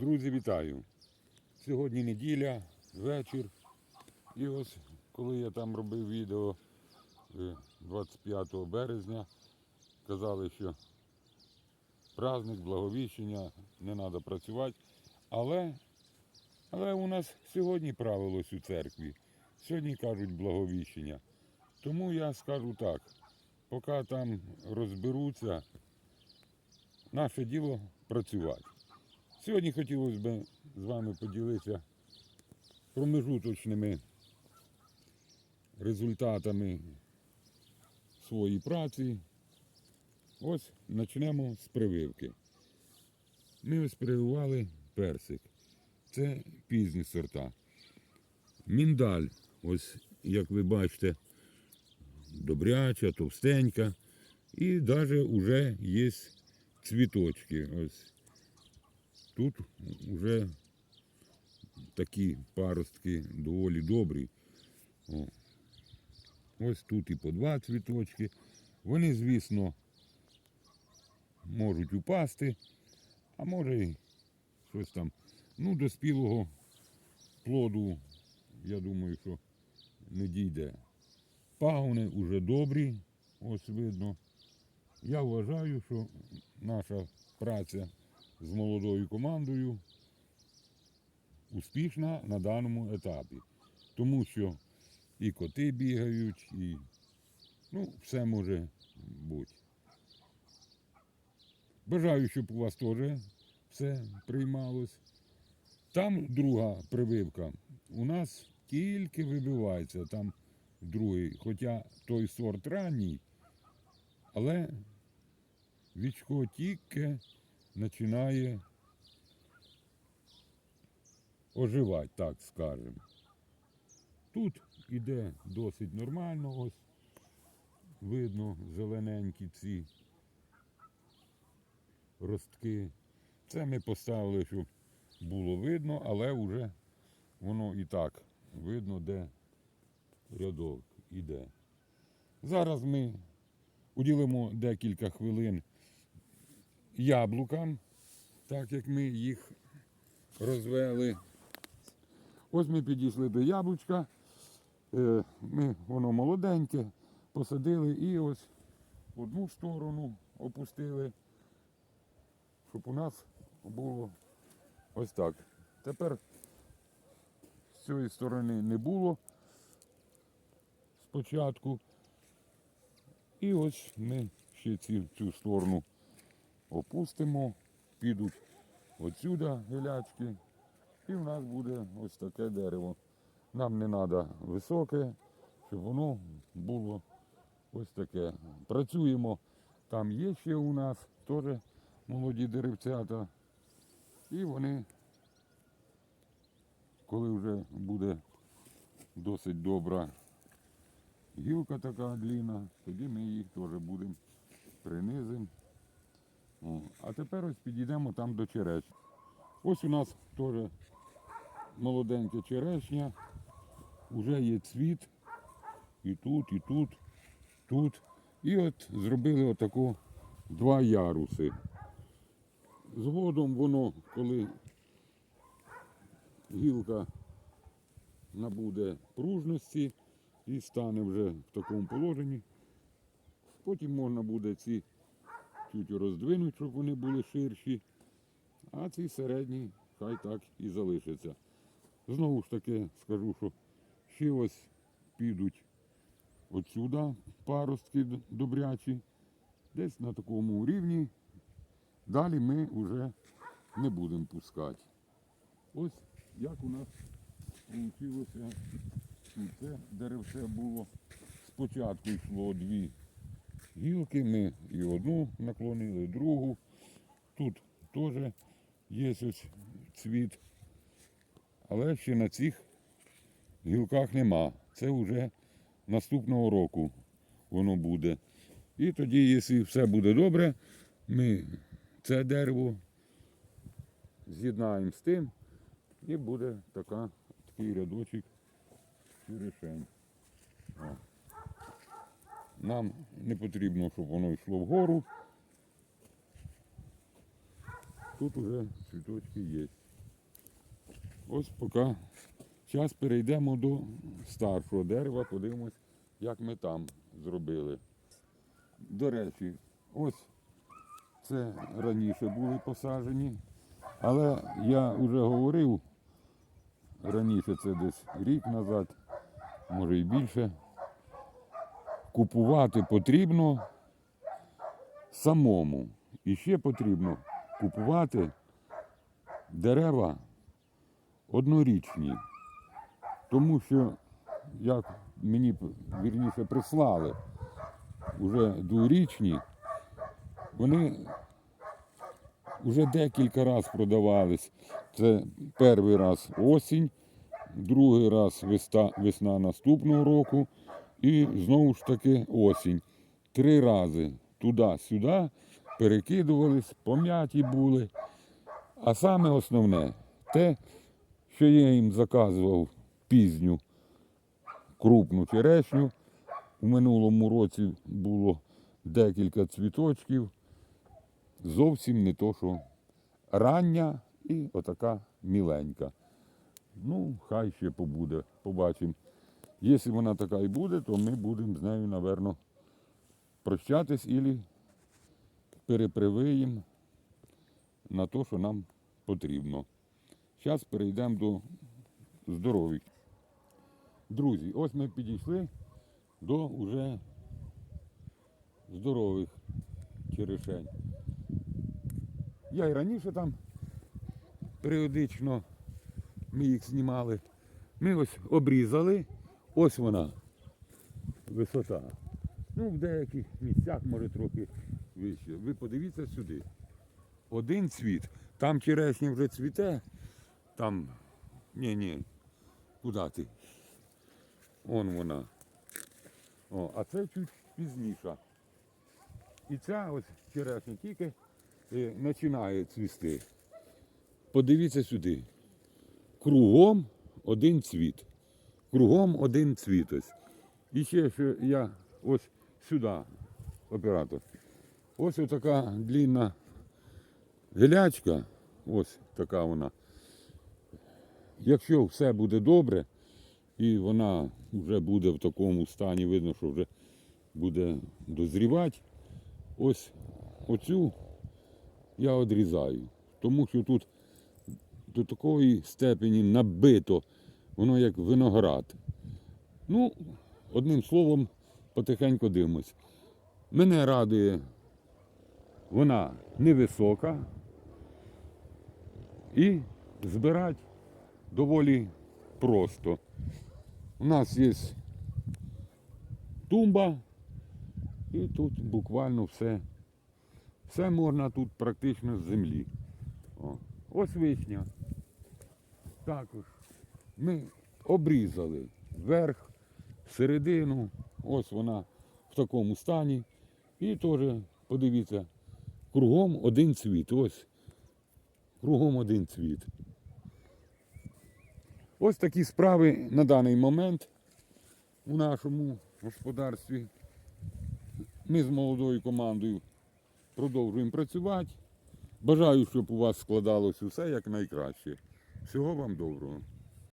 Друзі, вітаю! Сьогодні неділя, вечір. І ось коли я там робив відео е, 25 березня, казали, що праздник, благовіщення, не треба працювати. Але, але у нас сьогодні правилось у церкві. Сьогодні кажуть благовіщення. Тому я скажу так, поки там розберуться, наше діло працювати. Сьогодні хотілося б з вами поділитися промежуточними результатами своєї праці. Ось почнемо з прививки. Ми ось прививали персик. Це пізні сорта. Міндаль, ось як ви бачите, добряча, товстенька. І навіть вже є цвіточки. Ось Тут вже такі паростки доволі добрі. О. Ось тут і по два цвіточки. Вони, звісно, можуть упасти, а може і щось там. Ну, до спілого плоду, я думаю, що не дійде. Пагони вже добрі, ось видно. Я вважаю, що наша праця з молодою командою успішна на даному етапі. Тому що і коти бігають, і ну, все може бути. Бажаю, щоб у вас теж все приймалось. Там друга прививка. У нас тільки вибивається, там другий, хоча той сорт ранній, але вічко тільки починає оживати, так скажемо. Тут іде досить нормально, ось видно зелененькі ці ростки. Це ми поставили, щоб було видно, але вже воно і так видно, де рядок іде. Зараз ми уділимо декілька хвилин яблукам, так як ми їх розвели. Ось ми підійшли до яблучка. Е, Ми, воно молоденьке, посадили і ось в одну сторону опустили, щоб у нас було ось так. Тепер з цієї сторони не було спочатку. І ось ми ще ці, цю сторону опустимо, підуть отсюди гілячки, і в нас буде ось таке дерево. Нам не треба високе, щоб воно було ось таке. Працюємо, там є ще у нас теж молоді деревцята. І вони, коли вже буде досить добра гілка така длінна, тоді ми їх теж будемо принизимо. О, А тепер ось підійдемо там до черешні. Ось у нас теж молоденька черешня, вже є цвіт. І тут, і тут, тут. І от зробили отако два яруси. Згодом воно, коли гілка набуде пружності і стане вже в такому положенні, потім можна буде ці чуть роздвинуть, щоб вони були ширші, а ці середні хай так і залишаться. Знову ж таки скажу, що ще ось підуть отсюди паростки добрячі, десь на такому рівні. Далі ми вже не будемо пускати. Ось як у нас вийшло. Це деревце було. Спочатку йшло дві гілки, ми і одну наклонили, і другу. Тут теж є ось цвіт. Але ще на цих гілках нема. Це вже наступного року воно буде. І тоді, якщо все буде добре, ми це дерево з'єднаємо з тим і буде така, такий рядочок черешень. Нам не потрібно, щоб воно йшло вгору. Тут уже цвіточки є. ось поки. Зараз перейдемо до старшого дерева, подивимось, як ми там зробили. До речі, ось це раніше були посаджені, але я вже говорив раніше, це десь рік назад, може і більше. Купувати потрібно самому. І ще потрібно купувати дерева однорічні. Тому що, як мені вірніше прислали, вже дворічні, вони вже декілька разів продавались. Це перший раз осінь, другий раз весна, наступного року і знову ж таки осінь. Три рази туди-сюди перекидувались, пом'яті були. А саме основне те, що я їм заказував пізню крупну черешню. У минулому році було декілька цвіточків. Зовсім не то, що рання і отака міленька. Ну, хай ще побуде, побачимо. Якщо вона така і буде, то ми будемо з нею, напевно, прощатись і перепривиємо на те, що нам потрібно. Зараз перейдемо до здоров'я. Друзі, ось ми підійшли до уже здорових черешень. Я і раніше там періодично ми їх знімали. Ми ось обрізали, ось вона висота. Ну, в деяких місцях може трохи вище. Ви подивіться сюди. Один цвіт. Там черешня вже цвіте, там. Ні, ні. Куди ти? Он вона. О, а це чуть пізніша. І ця ось черешня тільки е, починає цвісти. Подивіться сюди. Кругом один цвіт. Кругом один цвіт ось. І ще що я ось сюди, оператор. Ось така длінна гілячка, ось така вона. Якщо все буде добре, і вона вже буде в такому стані, видно, що вже буде дозрівати, ось оцю я відрізаю. Тому що тут до такої степені набито, воно як виноград. Ну, одним словом, потихеньку дивимось. Мене радує, вона невисока і збирати доволі просто. У нас є тумба, і тут буквально все. Все можна тут практично з землі. О, ось вишня. Також ми обрізали верх, середину, ось вона в такому стані. І теж, подивіться, кругом один цвіт. Ось кругом один цвіт. Ось такі справи на даний момент у нашому господарстві. Ми з молодою командою продовжуємо працювати. Бажаю, щоб у вас складалось усе як найкраще. Всього вам доброго.